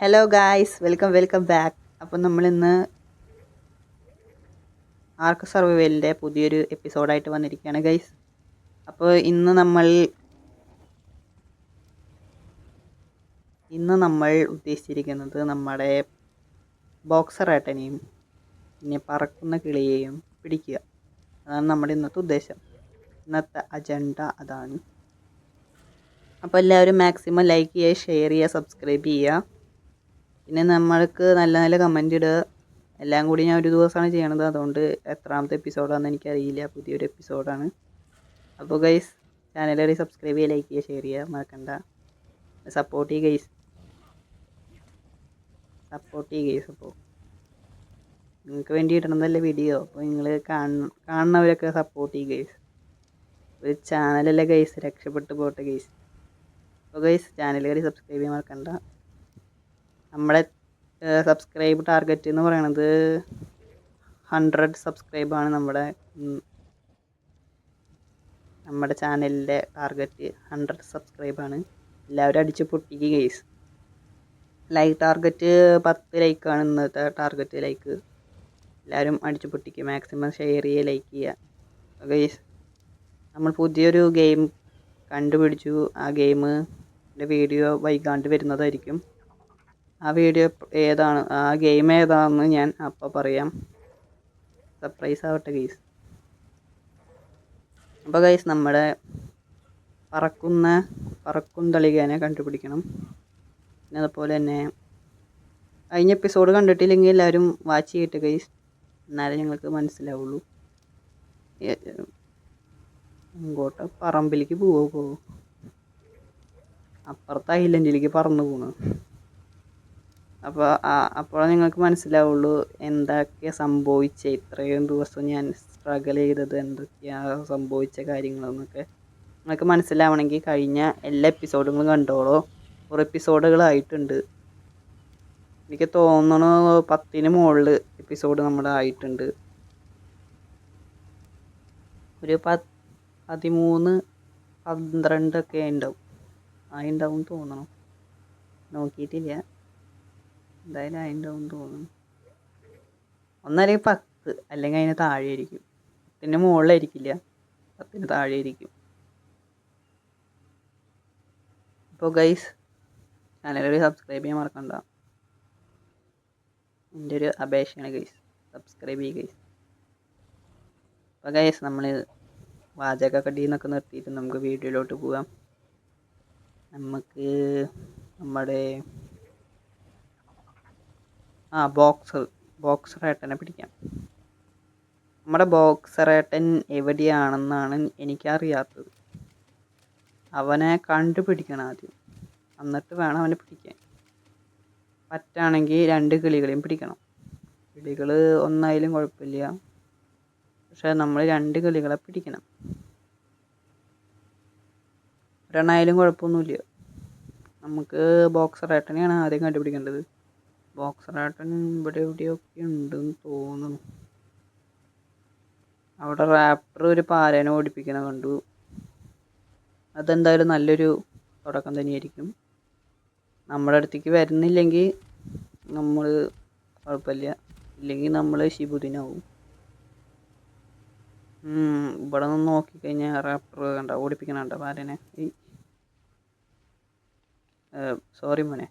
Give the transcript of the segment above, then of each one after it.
Hello guys welcome welcome back അപ്പം നമ്മളിന്ന് ആർക്ക് സർവൈവലിന്റെ പുതിയൊരു എപ്പിസോഡായിട്ട് വന്നിരിക്കുകയാണ് ഗൈസ് അപ്പോൾ ഇന്ന് നമ്മൾ ഇന്ന് നമ്മൾ ഉദ്ദേശിച്ചിരിക്കുന്നത് നമ്മുടെ ബോക്സർ ഏട്ടനെയും പിന്നെ പറക്കുന്ന കിളിയെയും പിടിക്കുക. അതാണ് നമ്മുടെ ഇന്നത്തെ ഉദ്ദേശം. ഇന്നത്തെ അജണ്ട അതാണ്. അപ്പോൾ എല്ലാവരും മാക്സിമം ലൈക്ക് ചെയ്യുക ഷെയർ ചെയ്യുക സബ്സ്ക്രൈബ് ചെയ്യുക. പിന്നെ നമ്മൾക്ക് നല്ല നല്ല കമന്റ് ഇടുക. എല്ലാം കൂടി ഞാൻ ഒരു ദിവസമാണ് ചെയ്യണത്. അതുകൊണ്ട് എത്രാമത്തെ എപ്പിസോഡാണെന്ന് എനിക്കറിയില്ല. പുതിയൊരു എപ്പിസോഡാണ് അപ്പോൾ ഗൈസ് ചാനൽ വഴി സബ്സ്ക്രൈബ് ചെയ്യുക ലൈക്ക് ചെയ്യുക ഷെയർ ചെയ്യുക മറക്കണ്ട. സപ്പോർട്ട് ചെയ്യുക ഗൈസ് സപ്പോർട്ട് ചെയ്യുക ഗൈസ് അപ്പോൾ നിങ്ങൾക്ക് വേണ്ടി ഇടണമെന്നല്ല വീഡിയോ അപ്പോൾ നിങ്ങൾ കാണുന്നവരൊക്കെ സപ്പോർട്ട് ചെയ്യുക ഗൈസ് ഒരു ചാനലല്ലേ ഗൈസ് രക്ഷപ്പെട്ടു പോട്ടെ ഗൈസ് അപ്പോൾ ഗൈസ് ചാനൽ കയറി സബ്സ്ക്രൈബ് ചെയ്യാൻ മറക്കണ്ട. നമ്മുടെ സബ്സ്ക്രൈബ് ടാർഗറ്റ് എന്ന് പറയണത് ഹൺഡ്രഡ് സബ്സ്ക്രൈബാണ് നമ്മുടെ നമ്മുടെ ചാനലിന്റെ ടാർഗറ്റ് ഹൺഡ്രഡ് സബ്സ്ക്രൈബാണ് എല്ലാവരും അടിച്ച് പൊട്ടിക്ക് കേസ് ലൈക്ക് ടാർഗറ്റ് പത്ത് ലൈക്കാണ് ഇന്നത്തെ ടാർഗറ്റ് ലൈക്ക് എല്ലാവരും അടിച്ച് പൊട്ടിക്കുക മാക്സിമം ഷെയർ ചെയ്യുക ലൈക്ക് ചെയ്യുക. ഗെയ്സ് നമ്മൾ പുതിയൊരു ഗെയിം കണ്ടുപിടിച്ചു. ആ ഗെയിമിന്റെ വീഡിയോ വൈകാണ്ട് വരുന്നതായിരിക്കും. ആ വീഡിയോ ഏതാണ് ആ ഗെയിം ഏതാണെന്ന് ഞാൻ അപ്പോൾ പറയാം. സർപ്രൈസ് ആവട്ടെ ഗൈസ് അപ്പോൾ ഗൈസ് നമ്മുടെ പറക്കുന്ന പറക്കും തളികേനെ കണ്ടുപിടിക്കണം. പിന്നെ അതുപോലെ തന്നെ കഴിഞ്ഞ എപ്പിസോഡ് കണ്ടിട്ടില്ലെങ്കിൽ എല്ലാവരും വാച്ച് ചെയ്തിട്ട് ഗൈസ് എന്നാലേ ഞങ്ങൾക്ക് മനസ്സിലാവുള്ളൂ. ഇങ്ങോട്ട് പറമ്പിലേക്ക് പോവോ അപ്പുറത്തെ ഐലൻഡിലേക്ക് പറന്നു പോണു. അപ്പോൾ അപ്പോൾ നിങ്ങൾക്ക് മനസ്സിലാവുള്ളൂ എന്തൊക്കെ സംഭവിച്ച? ഇത്രയും ദിവസം ഞാൻ സ്ട്രഗിൾ ചെയ്തത് എന്തൊക്കെയാണ് സംഭവിച്ച കാര്യങ്ങളെന്നൊക്കെ നിങ്ങൾക്ക് മനസ്സിലാവണമെങ്കിൽ കഴിഞ്ഞ എല്ലാ എപ്പിസോഡുകളും കണ്ടോളൂ. കുറേ എപ്പിസോഡുകളായിട്ടുണ്ട് എനിക്ക് തോന്നണു പത്തിന് മുകളിൽ എപ്പിസോഡ് നമ്മുടെ ആയിട്ടുണ്ട്. ഒരു പ പതിമൂന്ന് പന്ത്രണ്ടൊക്കെ ഉണ്ടാവും. ആയിണ്ടാവും തോന്നണം. നോക്കിയിട്ടില്ല. എന്തായാലും അതിന്റെ ഒന്നും തോന്നുന്നു. ഒന്നല്ലെങ്കിൽ പത്ത് അല്ലെങ്കിൽ അതിന് താഴെ ആയിരിക്കും പത്തിന് മുകളിലായിരിക്കില്ല പത്തിന് താഴെ ആയിരിക്കും അപ്പോൾ ഗൈസ് ചാനലൊരു സബ്സ്ക്രൈബ് ചെയ്യാൻ മറക്കണ്ട. എന്റെ ഒരു അപേക്ഷയാണ് ഗൈസ് സബ്സ്ക്രൈബ് ചെയ്യുക ഗൈസ് അപ്പോൾ ഗൈസ് നമ്മൾ വാചക കടിയിൽ നിന്നൊക്കെ നിർത്തിയിട്ട് നമുക്ക് വീഡിയോയിലോട്ട് പോകാം. നമുക്ക് നമ്മുടെ ആ ബോക്സർ ഏട്ടനെ പിടിക്കാം. നമ്മുടെ ബോക്സർ ഏട്ടൻ എവിടെയാണെന്നാണ് എനിക്കറിയാത്തത്. അവനെ കണ്ടുപിടിക്കണം ആദ്യം. എന്നിട്ട് വേണം അവനെ പിടിക്കാൻ. പറ്റാണെങ്കിൽ രണ്ട് കിളികളെയും പിടിക്കണം. കിളികൾ ഒന്നായാലും കുഴപ്പമില്ല. പക്ഷെ നമ്മൾ രണ്ട് കിളികളെ പിടിക്കണം. ഒരെണ്ണായാലും കുഴപ്പമൊന്നുമില്ല. നമുക്ക് ബോക്സർ ഏട്ടനെയാണ് ആദ്യം കണ്ടുപിടിക്കേണ്ടത്. ബോക്സർ ഏട്ടൻ ഇവിടെ എവിടെയൊക്കെ ഉണ്ടെന്ന് തോന്നുന്നു. അവിടെ റാപ്റ്റർ ഒരു പാരേനെ ഓടിപ്പിക്കണ കണ്ടു. അതെന്തായാലും നല്ലൊരു തുടക്കം തന്നെയായിരിക്കും. നമ്മുടെ അടുത്തേക്ക് വരുന്നില്ലെങ്കിൽ നമ്മൾ കുഴപ്പമില്ല. ഇല്ലെങ്കിൽ നമ്മൾ ശിബുദിനാവും. ഇവിടെ നിന്ന് നോക്കിക്കഴിഞ്ഞാൽ റാപ്റ്റർ കണ്ട? ഓടിപ്പിക്കണ കണ്ട പാരനെ? സോറി മോനെ.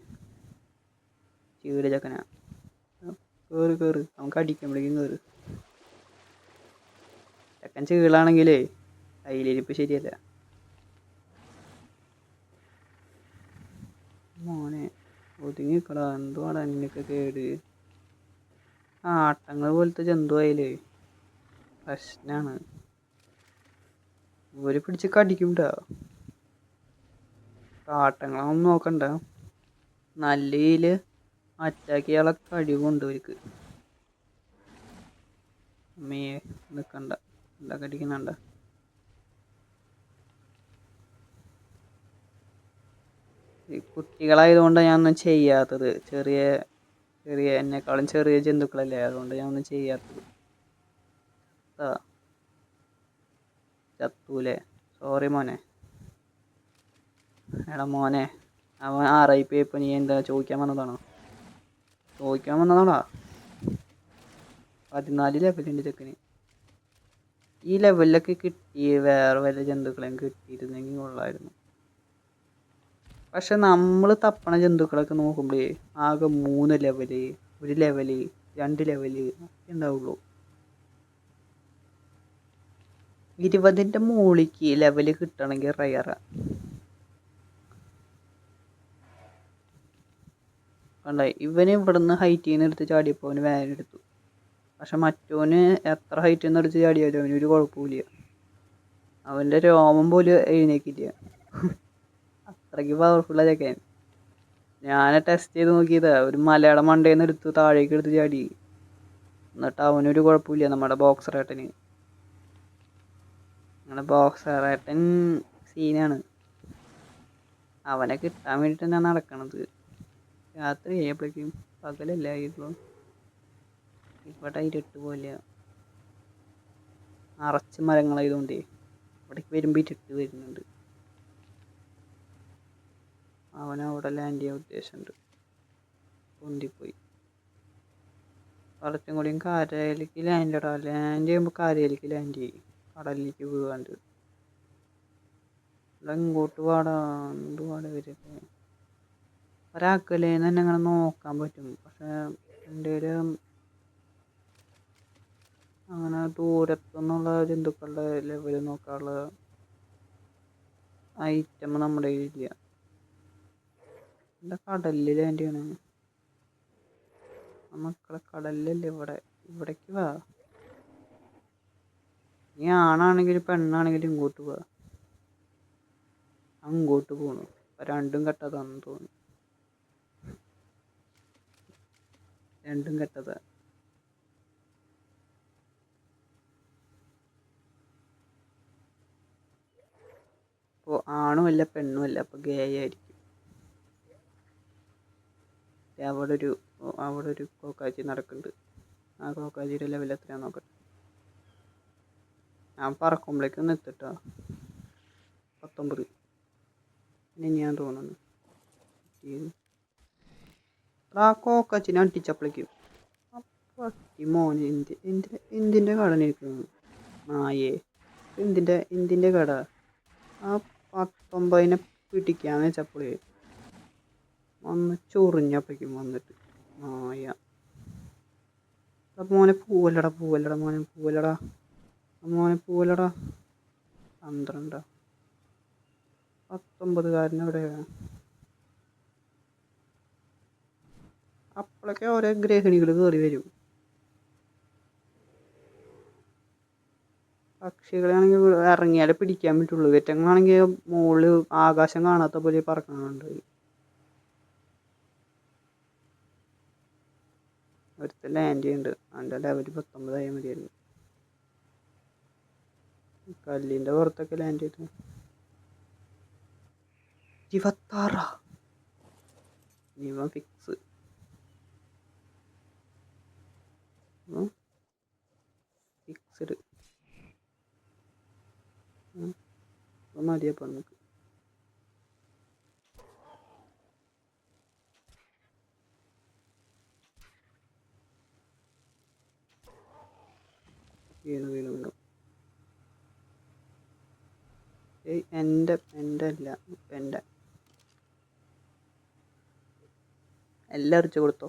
ചീട് ചക്കന. കയറ് കയറ് നമുക്ക് അടിക്കുമ്പോഴേക്കും കയറ് ചക്കൻ ചീളാണെങ്കിലേ അതിലിരിപ്പ് ശരിയല്ല. മോനെ ഒതുങ്ങി നിൽക്കടാ എന്തുവാടാ കേട്? ആ ആട്ടങ്ങൾ പോലത്തെ ജന്തു ആയില്ലേ പ്രശ്നാണ്. ഇവർ പിടിച്ച് കടിക്കുംട്ടാ. ആട്ടങ്ങളൊന്നും നോക്കണ്ട. നല്ല രീതിയിൽ അറ്റാക്കിയാളെ കഴിവുണ്ട് ഇവർക്ക്. അമ്മയെ നിൽക്കണ്ട എന്താ കടിക്കുന്നുണ്ട കുട്ടികളായതുകൊണ്ട് ഞാനൊന്നും ചെയ്യാത്തത്. ചെറിയ ചെറിയ എന്നെക്കാളും ചെറിയ ജന്തുക്കളല്ലേ? അതുകൊണ്ട് ഞാൻ ഒന്നും ചെയ്യാത്തത് ചത്തൂലേ. സോറി മോനെ. എടാ മോനെ. അവൻ ആർ ഐ നീ എന്താ ചോദിക്കാൻ വന്നതാണോ? ചോദിക്കാൻ വന്നതാണോ പതിനാല് ലെവലുണ്ട് ചെക്കന്. ഈ ലെവലിലൊക്കെ കിട്ടി വേറെ വല്ല ജന്തുക്കളെയും കിട്ടിയിരുന്നെങ്കിൽ കൊള്ളായിരുന്നു. പക്ഷെ നമ്മൾ തപ്പണ ജന്തുക്കളൊക്കെ നോക്കുമ്പോഴേ ആകെ മൂന്ന് ലെവൽ ഒരു ലെവൽ രണ്ട് ലെവൽ ഉണ്ടാവുള്ളൂ. ഇരുപതിന്റെ മുകളിലേക്ക് ലെവൽ കിട്ടണമെങ്കിൽ റയറാ കണ്ട ഇവന് ഇവിടുന്ന് ഹൈറ്റിൽ നിന്ന് എടുത്ത് ചാടിയപ്പോൾ അവന് വേദന എടുത്തു. പക്ഷെ മറ്റോന് എത്ര ഹൈറ്റിൽ നിന്ന് എടുത്ത് ചാടിയാലും അവനൊരു കുഴപ്പമില്ല അവന്റെ രോമം പോലും എഴുന്നേക്കില്ല. അത്രയ്ക്ക് പവർഫുള്ള ചെക്കൻ. ഞാൻ ടെസ്റ്റ് ചെയ്ത് നോക്കിയതാ. ഒരു മലയുടെ മണ്ടയിൽ നിന്ന് എടുത്ത് താഴേക്ക് എടുത്ത് ചാടി. എന്നിട്ട് അവനൊരു കുഴപ്പമില്ല നമ്മുടെ ബോക്സർ ഏട്ടന്. നമ്മുടെ ബോക്സർ ഏട്ടൻ സീനാണ് അവനെ കിട്ടാൻ വേണ്ടിയിട്ട് ഞാൻ നടക്കണത്. രാത്രി ആയപ്പോഴേക്കും പകലല്ലായിരുന്നു. ഇവിടെ ഇരുട്ട് പോലെ നിറച്ച് മരങ്ങളായതുകൊണ്ടേ ഇവിടേക്ക് വരുമ്പോൾ ഇരുട്ട് വരുന്നുണ്ട്. അവനവിടെ ലാൻഡ് ചെയ്യാൻ ഉദ്ദേശമുണ്ട്. പൊന്തിപ്പോയി. കുറച്ചും കൂടിയും കരയിലേക്ക് ലാൻഡ് ഇടാം. ലാൻഡ് ചെയ്യുമ്പോൾ കരയിലേക്ക് ലാൻഡ് ചെയ്യും. കടലിലേക്ക് വീഴാണ്ട്. ഇവിടെ ഇങ്ങോട്ട് പാടാ ഇങ്ങോട്ട് പാടാ വരൊക്കെ ഒരാക്കലേന്ന് തന്നെ അങ്ങനെ നോക്കാൻ പറ്റും. പക്ഷെ എന്റെ ഒരു അങ്ങനെ ദൂരത്തുനിന്നുള്ള ജന്തുക്കളുടെ ലെവൽ നോക്കാനുള്ള ഐറ്റം നമ്മുടെ കയ്യിലില്ല എന്താ കടലിൽ വേണ്ടിയാണ് മക്കളെ കടലിലല്ലേ ഇവിടെ? ഇവിടേക്ക് വാ. നീ ആണാണെങ്കിലും പെണ്ണാണെങ്കിലും ഇങ്ങോട്ട് വാ. അങ്ങോട്ട് പോണു. രണ്ടും കെട്ടതാണെന്ന് തോന്നുന്നു. രണ്ടും കെട്ടത്. അപ്പോൾ ആണുമല്ല പെണ്ണുമല്ല അപ്പോൾ ഗേ ആയിരിക്കും. അവിടെ ഒരു അവിടെ ഒരു കോക്കാച്ചി നടക്കുന്നുണ്ട്. ആ കോക്കാച്ചിയുടെ ലെവൽ നോക്കട്ടെ ഞാൻ പറക്കുമ്പോഴേക്കൊന്ന് എത്തിട്ടോ. പത്തൊമ്പത്. ഞാൻ തോന്നുന്നു. ഏത്? ആ അടിച്ചപ്പളിക്കും അടിച്ചപ്പോഴേക്കും മോന് എന്ത് എന്തിന്റെ എന്തിന്റെ കടനിരിക്കുന്നു നായേ എന്തിന്റെ എന്തിന്റെ കട? ആ പത്തൊമ്പതിനെ പിടിക്കാന്ന് വെച്ചപ്പളി വന്ന് ചൊറിഞ്ഞപ്പോഴേക്കും വന്നിട്ട് മായ മോനെ പൂവല്ലടാ പൂവല്ലടാ മോനെ പൂവല്ലടാ മോനെ പൂവല്ലടാ. പന്ത്രണ്ടാ. പത്തൊമ്പതുകാരൻ അപ്പോഴൊക്കെ ഓരോ ഗ്രഹിണികൾ കയറി വരും. പക്ഷികളാണെങ്കിൽ ഇറങ്ങിയാലേ പിടിക്കാൻ പറ്റുള്ളൂ. വെറ്റങ്ങളാണെങ്കിൽ മുകളിൽ ആകാശം കാണാത്ത പോലെ പറക്കണുണ്ട്. ഒരുത്ത ലാൻഡ് ചെയ്യുന്നുണ്ട്. അവന്റെ ലെവൽ പത്തൊമ്പതായ മതിയായിരുന്നു. കല്ലിന്റെ പുറത്തൊക്കെ ലാൻഡ് ചെയ്തു. ഇരുപത്താറാ. ഇവൻ ഫിക്സ് ഫിക്സ്ഡ് മതിയപ്പോൾ നമുക്ക് വീണു വീണു വീണു. ഏയ് എന്റെ എന്റെ അല്ല എന്റെ എല്ലാം അടിച്ചു കൊടുത്തോ.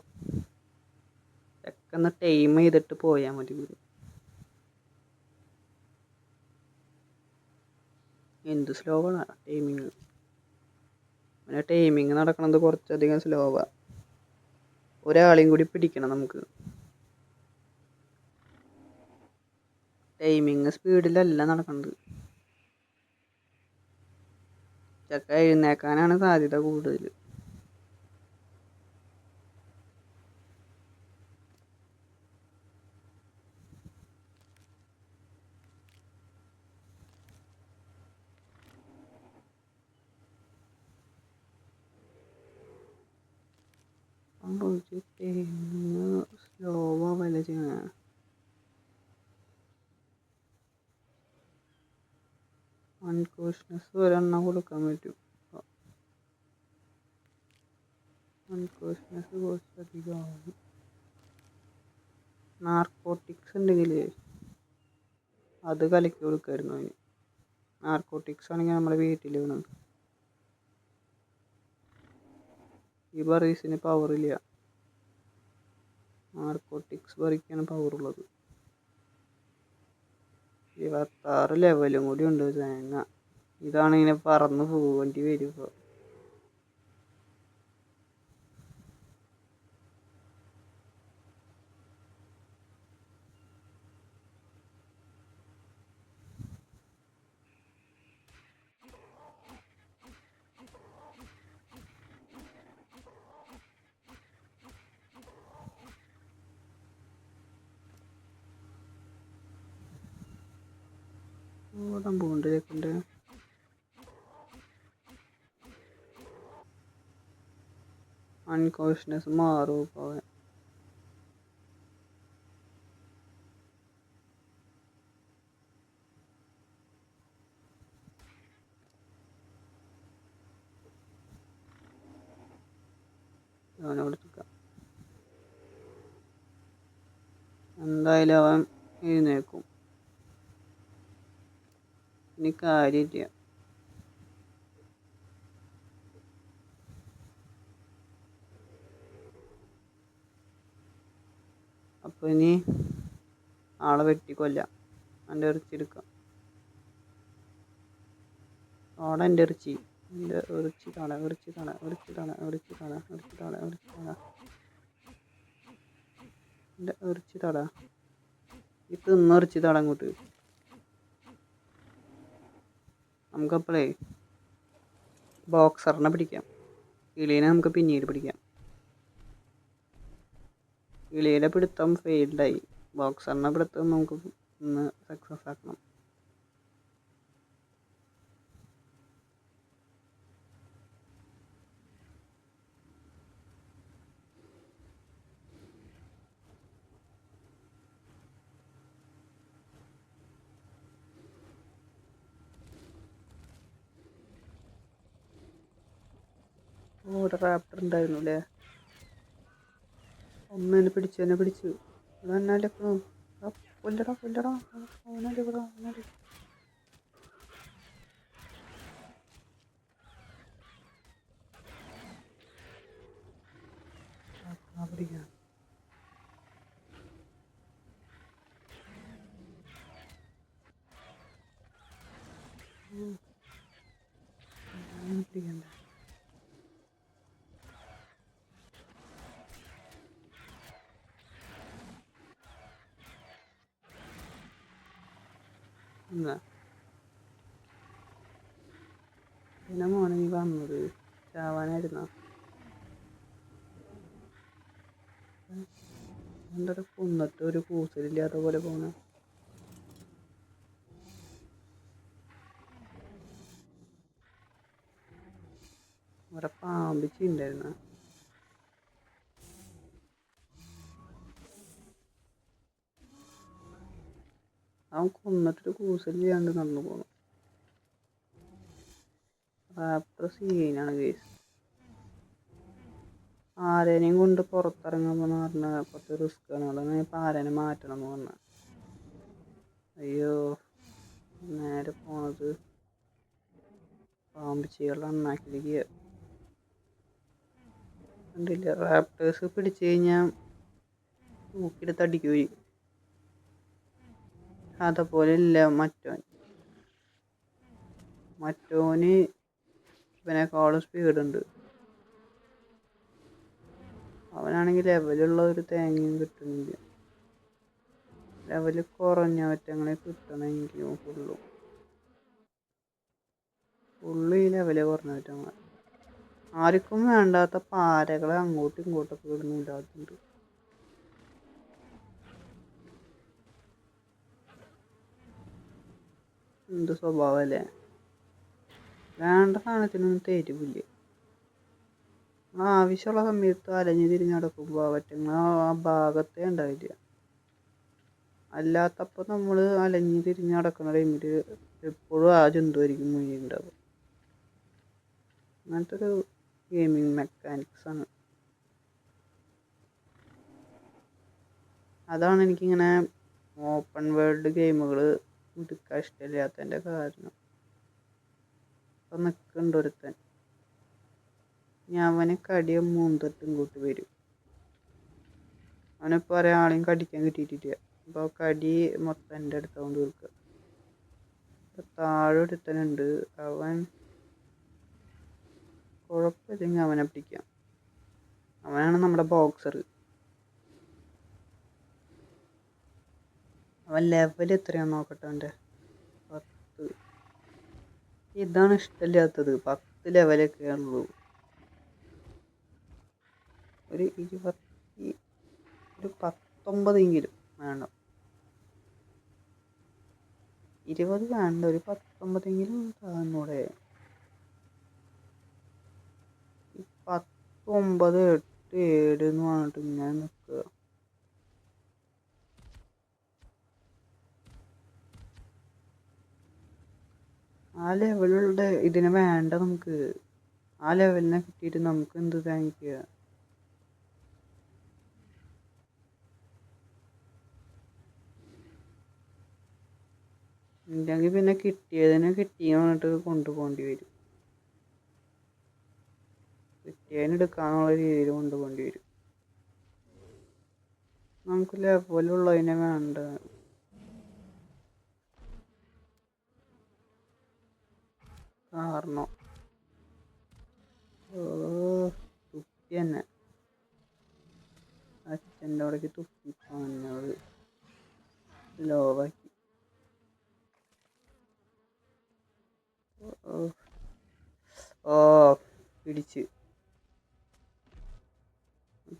ഒന്ന് ടൈം ചെയ്തിട്ട് പോയാൽ മതി എന്ത് സ്ലോ ആണ് ടൈമിങ് പിന്നെ ടൈമിങ് നടക്കണത് കുറച്ചധികം സ്ലോവാണ് ഒരാളെയും കൂടി പിടിക്കണം നമുക്ക്. ടൈമിങ് സ്പീഡിലല്ല നടക്കുന്നത് ചക്ക എഴുന്നേക്കാനാണ് സാധ്യത കൂടുതൽ സ്ലോവാ വല്ല ചെയ്യണ അൺകോഷ്യസ് ഒരെണ്ണം കൊടുക്കാൻ പറ്റും. അൺകോഷ്യസ് കുറച്ച് അധികമാവും നാർക്കോട്ടിക്സ് ഉണ്ടെങ്കിൽ അത് കലക്കി കൊടുക്കായിരുന്നു അതിന് നാർക്കോട്ടിക്സ് ആണെങ്കിൽ നമ്മുടെ വീട്ടിൽ വീണ് ഈ ബറീസിന് പവറില്ല നാർക്കോട്ടിക്സ് ബറിക്കാണ് പവറുള്ളത് ഇരുപത്താറ് ലെവലും കൂടി ഉണ്ട് തേങ്ങ ഇതാണ് ഇങ്ങനെ പറന്ന് പോവേണ്ടി വരും ഓടാൻ പോകണ്ട അൺകോഷ്യസ് മാറും ഇപ്പോൾ എന്തായാലും അവൻ എഴുന്നേക്കും ഇനി കാര്യമില്ല. അപ്പോൾ ഇനി ആളെ വെട്ടിക്കൊല്ലാം. എന്റെ ഇറച്ചി എടുക്കാം. അവിടെ എന്റെ ഇറച്ചി. എന്റെ ഇറച്ചി കാണാം ഇറച്ചി കാണാം ഇറച്ചി കാണാം ഇറച്ചി കാണാം ഇറച്ചി കാണാം ഇറച്ചി കാണാം. എന്റെ ഇറച്ചി ഇറച്ചി അങ്ങോട്ട്. നമുക്കപ്പോഴേ ബോക്സറിനെ പിടിക്കാം. കിളീനെ നമുക്ക് പിന്നീട് പിടിക്കാം. കിളിയുടെ പിടുത്തം ഫെയിൽഡായി ബോക്സറിനെ പിടുത്തം നമുക്ക് ഇന്ന് സക്സസ് ആക്കണം. ഒരു റാപ്റ്റർ ഉണ്ടായിരുന്നു അല്ലേ ഒന്നിനെ പിടിച്ചു എന്നെ പിടിച്ചു. ഇവിടെ പിടിക്കാം. പിടിക്കണ്ട എന്നാ പിന്നെ മോനെ നീ വന്നത് ചാവാനായിരുന്നോ എന്താ കുന്നിട്ട് ഒരു കൂസലില്ലാത്ത പോലെ പോണ. ഇവിടെ പാമ്പിച്ചുണ്ടായിരുന്ന അവൻ കൊന്നിട്ടൊരു കൂസലില്ലാണ്ട് നടന്നു പോണു. റാപ്റ്റർ സീനാണ് കേസ് ആരേനെയും കൊണ്ട് പുറത്തിറങ്ങുമ്പോൾ എന്ന് പറഞ്ഞാൽ കുറച്ച് റിസ്ക് ആണ്. അതാണ് ഇപ്പം ആരേനെ മാറ്റണം എന്ന് പറഞ്ഞാൽ അയ്യോ നേരെ പോണത് പാമ്പിച്ചികളുടെ അണ്ണാക്കിലേക്ക്. കണ്ടില്ല റാപ്റ്റേഴ്സ് പിടിച്ചു കഴിഞ്ഞാൽ തൂക്കിയെടുത്ത് അടിക്കുപോയി അതേപോലെ ഇല്ല മറ്റോൻ. മറ്റോന് ഇവനെക്കാളും സ്പീഡുണ്ട് അവനാണെങ്കിൽ ലെവലുള്ള ഒരു തേങ്ങയും കിട്ടുന്നില്ല. ലെവൽ കുറഞ്ഞ ഒറ്റങ്ങളെ കിട്ടണമെങ്കിലും ഫുള്ളും ഫുള്ള് ഈ ലെവൽ കുറഞ്ഞ ഒറ്റങ്ങൾ ആർക്കും വേണ്ടാത്ത പാരകളെ അങ്ങോട്ടും ഇങ്ങോട്ടൊക്കെ ഇടുന്നു ഇല്ലാത്തുണ്ട് എന്ത് സ്വഭാവമല്ലേ വേണ്ട സാധനത്തിനൊന്നും തരുമില്ല ആവശ്യമുള്ള സമയത്ത് അലഞ്ഞു തിരിഞ്ഞ് നടക്കുമ്പോൾ അവറ്റങ്ങൾ ആ ഭാഗത്തെ ഉണ്ടാവില്ല. അല്ലാത്തപ്പോൾ നമ്മൾ അലഞ്ഞു തിരിഞ്ഞ് നടക്കുന്ന ടൈമിൽ എപ്പോഴും ആ ജന്തുവായിരിക്കും മുന്നിൽ ഉണ്ടാവുക. അങ്ങനത്തെ ഒരു ഗെയിമിങ് മെക്കാനിക്സ് ആണ്. അതാണ് എനിക്കിങ്ങനെ ഓപ്പൺ വേൾഡ് ഗെയിമുകൾ എടുക്കാൻ ഇഷ്ടമില്ലാത്തതിന്റെ കാരണം. ഇപ്പം നിൽക്കുന്നുണ്ട് ഒരുത്തൻ ഞാൻ അവനെ കടിയും മൂന്നിട്ടും കൂട്ടി വരും. അവനിപ്പോൾ ഒരാളെയും കടിക്കാൻ കിട്ടിയിട്ടില്ല. അപ്പോൾ കടി മൊത്തം എന്റെ അടുത്തോണ്ട് തീർക്കുക ഇപ്പം താഴെ ഒരുത്തനുണ്ട്. അവൻ കുഴപ്പമില്ലെങ്കിൽ അവനെ പിടിക്കാം. അവനാണ് നമ്മുടെ ബോക്സർ അവൻ ലെവൽ എത്രയാണെന്ന് നോക്കട്ടെ അവന്റെ? പത്ത്. ഇതാണ് ഇഷ്ടമില്ലാത്തത്. പത്ത് ലെവലൊക്കെ ഉള്ളൂ. ഒരു ഇരുപത്തി ഒരു പത്തൊമ്പതെങ്കിലും വേണം. ഇരുപത് വേണ്ട ഒരു പത്തൊമ്പതെങ്കിലും താന്നൂടെ. പത്തൊമ്പത് എട്ട് ഏഴ് എന്ന് പറഞ്ഞിട്ട് ഇങ്ങനെ നിൽക്കുക. ആ ലെവലുകളുടെ ഇതിന് വേണ്ട നമുക്ക്. ആ ലെവലിനെ കിട്ടിയിട്ട് നമുക്ക് എന്ത് താങ്ങിക്കുക ഇല്ലെങ്കിൽ പിന്നെ കിട്ടിയതിനെ കിട്ടിയ പറഞ്ഞിട്ട് കൊണ്ടുപോകേണ്ടി വരും. കിട്ടിയതിന് എടുക്കാന്നുള്ള രീതിയിൽ കൊണ്ടുപോകേണ്ടി വരും. നമുക്ക് ലെവലുള്ളതിനെ വേണ്ട. കാരണം ഓ തുപ്പി തന്നെ അച്ഛന്റെ അവിടേക്ക് തുപ്പി പറഞ്ഞത് ലോവാക്കി ഓ ഓ പിടിച്ച്.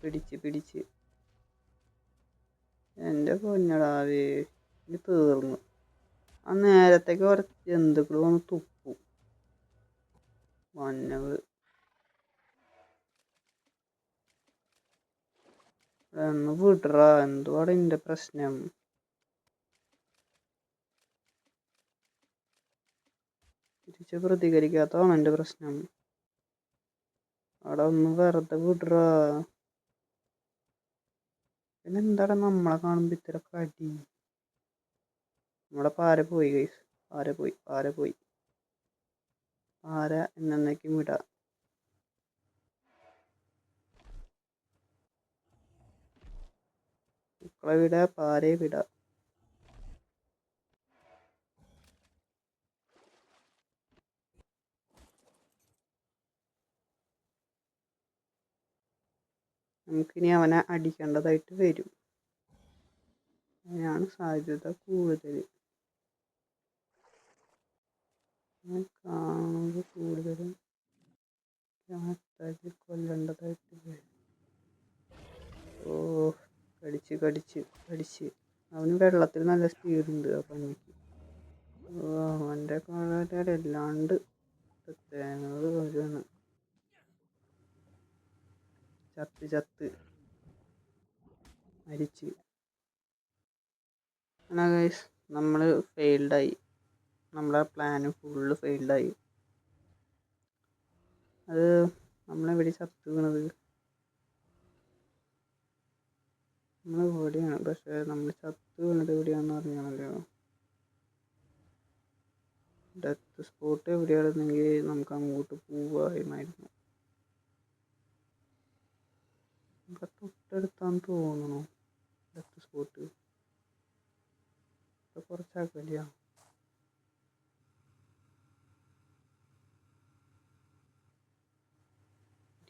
പിടിച്ച് പിടിച്ച്. എന്റെ പൊന്നടാവേ ഇത് തീർന്നു ആ നേരത്തേക്ക് കുറച്ച് ജന്തുക്കൾ വന്ന് തുപ്പും. മഞ്ഞൾ ഒന്ന് വിടറ എന്തുവാട എന്റെ പ്രശ്നം? തിരിച്ച് പ്രതികരിക്കാത്തതാണ് എന്റെ പ്രശ്നം? അവിടെ ഒന്ന് വെറുതെ വിടറാ? പിന്നെ എന്താടാ നമ്മളെ കാണുമ്പോൾ ഇത്ര കടി? നമ്മളെ പാര പോയി ഗൈസ് പാര പോയി പാര പോയി. പാര എന്നേക്കും വിടാം. മക്കളെ വിടാ പാരയെ വിടാ. നമുക്കിനി അവനെ അടിക്കേണ്ടതായിട്ട് വരും. അതിനാണ് സാധ്യത കൂടുതൽ കാണുന്നത് കൂടുതലും അറ്റാക്കിൽ കൊല്ലേണ്ടതായിട്ട് വരും. ഓ കടിച്ച് കടിച്ച് കടിച്ച്. അവന് വെള്ളത്തിൽ നല്ല സ്പീഡുണ്ട് ആ പന്നിക്ക് ഓ അവന്റെ കാണാനല്ലാണ്ട് തേങ്ങകൾ വരുവാണ് ചത്ത് ചത്ത് മരിച്ച്. ഗൈസ് നമ്മൾ ഫെയിൽഡായി നമ്മളെ പ്ലാന് ഫുള്ള് ഫെയിൽഡായി അത് നമ്മളെവിടെ ചത്ത് വീണത്? നമ്മൾ ഇവിടെയാണ്. പക്ഷേ നമ്മൾ ചത്ത് വീണത് എവിടെയാണെന്ന് അറിയണമല്ലോ ഡെത്ത് സ്പോട്ട് എവിടെയാണെന്നെങ്കിൽ നമുക്ക് അങ്ങോട്ട് പോവാമായിരുന്നു. ഇവിടെ തൊട്ടടുത്താന്ന് തോന്നണു. ഡെത്ത് സ്പോട്ട് ഇവിടെ കുറച്ച് അകലെയാ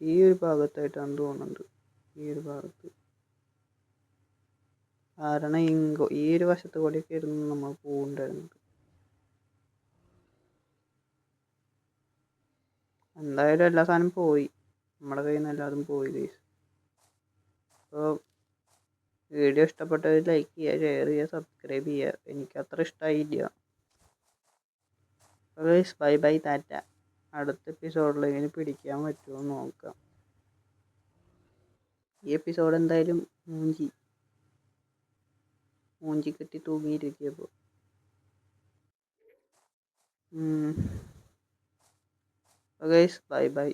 ഈ ഒരു ഭാഗത്തായിട്ടാണ് തോന്നുന്നുണ്ട് ഈ ഒരു ഭാഗത്ത്. കാരണം ഇങ്ങോ ഈ ഒരു വശത്ത് കൂടെയൊക്കെ ആയിരുന്നു നമ്മൾ പോകണ്ടായിരുന്നത്. എന്തായാലും എല്ലാ സാധനം പോയി. നമ്മുടെ കയ്യിൽ നിന്ന് എല്ലാതും പോയി ഗൈസ് അപ്പോൾ വീഡിയോ ഇഷ്ടപ്പെട്ടവർ ലൈക്ക് ചെയ്യുക ഷെയർ ചെയ്യുക സബ്സ്ക്രൈബ് ചെയ്യുക. എനിക്ക് അത്ര ഇഷ്ടമായില്ല ഗൈസ് ബൈ ബൈ ടാറ്റ അടുത്ത എപ്പിസോഡിൽ ഇങ്ങനെ പിടിക്കാൻ പറ്റുമോ നോക്കാം. ഈ എപ്പിസോഡ് എന്തായാലും മൂഞ്ചി. മൂഞ്ചി കെട്ടി തൂങ്ങിയിരിക്കുമ്പോൾ ഗൈസ് ബൈ ബൈ